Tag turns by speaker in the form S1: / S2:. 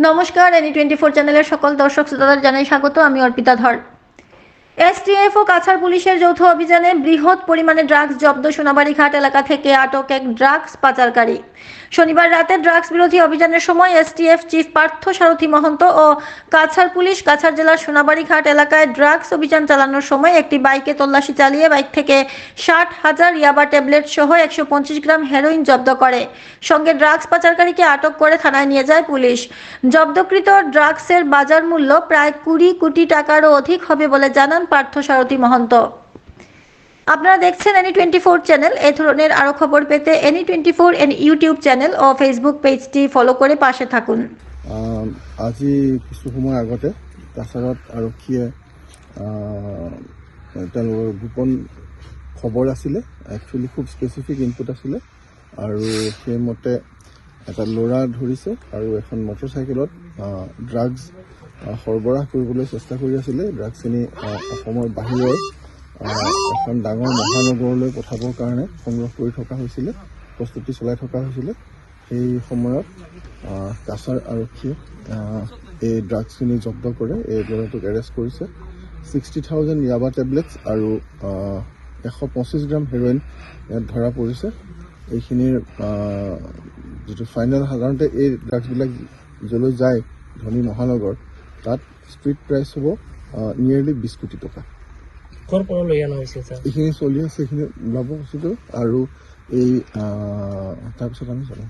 S1: নমস্কার any twenty four চ্যানেলের সকল দর্শক শ্রোতাদের জানাই স্বাগত। আমি অর্পিতা ধর। এসটিএফ ও কাছাড় পুলিশের যৌথ অভিযানে বৃহৎ পরিমাণে ড্রাগস জব্দ সোনাবাড়ি ঘাট এলাকা থেকে আটক এক ড্রাগস পাচারকারী। শনিবার রাতে ড্রাগস বিরোধী অভিযানের সময় এসটিএফ চিফ পার্থ সারথী মহন্ত ও কাছাড় পুলিশ কাছাড় জেলার সোনাবাড়ি ঘাট এলাকায় ড্রাগস অভিযান চালানোর সময় একটি বাইকে তল্লাশি চালিয়ে বাইক থেকে ষাট হাজার ইয়াবা ট্যাবলেট সহ একশো পঁচিশ গ্রাম হেরোইন জব্দ করে। সঙ্গে ড্রাগস পাচারকারীকে আটক করে থানায় নিয়ে যায় পুলিশ। জব্দকৃত ড্রাগসের বাজার মূল্য প্রায় কুড়ি কোটি টাকারও অধিক হবে বলে জানান পার্থ সারথী মহন্ত। আপনারা দেখছেন এনি টোয়েন্টি ফোর চ্যানেল এ ধরনের আরও খবর পেতে any twenty four N YouTube channel ও ফেসবুক পেজটি ফলো করে পাশে থাকুন।
S2: আজি কিছু সময় আগতে কাছাৰত আৰক্ষীয়ে তেওঁলোকৰ গোপন খবৰ আছিলে একচুৱেলি খুব স্পেচিফিক ইনপুট আছিলে, আৰু সেইমতে এটা ল'ৰা ধৰিছে আৰু এখন মটৰচাইকেলত ড্ৰাগছ সৰবৰাহ কৰিবলৈ চেষ্টা কৰি আছিলে। ড্ৰাগছখিনি অসমৰ বাহিৰৰ এখন ডাঙৰ মহানগৰলৈ পঠাবৰ কাৰণে সংগ্ৰহ কৰি থকা হৈছিলে প্ৰস্তুতি চলাই থকা হৈছিলে। সেই সময়ত কাছাৰ আৰক্ষীয়ে এই ড্ৰাগছখিনি জব্দ কৰে এই ল'ৰাটোক এৰেষ্ট কৰিছে। ছিক্সটি থাউজেণ্ড ইয়াবা টেবলেটছ আৰু এশ পঁচিছ গ্ৰাম হেৰইন ইয়াত ধৰা পৰিছে। এইখিনিৰ যিটো ফাইনেল সাধাৰণতে এই ড্ৰাগছবিলাক য'লৈ যায় ধনী মহানগৰ তাত ষ্ট্ৰীট প্ৰাইচ হ'ব নিয়েৰলি বিছ কোটি টকা।
S3: ক'ৰ পৰা লৈ অনা হৈছে ছাৰ?
S2: এইখিনি চলি আছে এইখিনি ওলাব বস্তুটো। আৰু এই তাৰপিছত আমি চলাম।